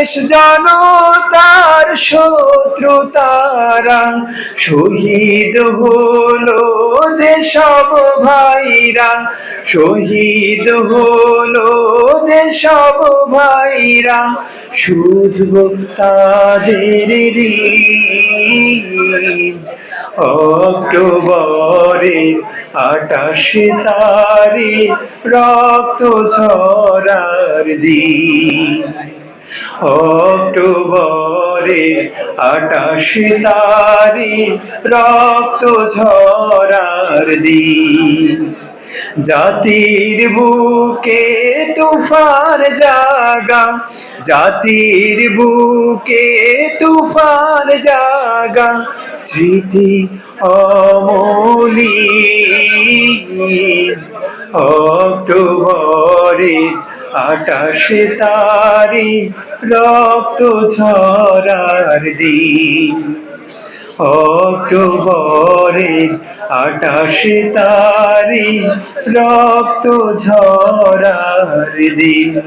দেশ জনতার শত্রু তারা। শহীদ হলো যে সব ভাইরা। শহীদ হলো যে সব ভাইরা। শুধু তাদের অক্টোবরে আটাশ তারিখ রক্ত ঝরার দিন। অক্টোবরে আটাশ তারিখ রক্ত ঝরার দিন। জাতির বুকে তুফান জাগা, জাতির বুকে তুফান জাগা, স্মৃতি অমলি অক্টোবরে আটাশ তারি রক্ত ঝরার দিন। অক্টোবরে আকাশে তারি রক্ত ঝরার দিন।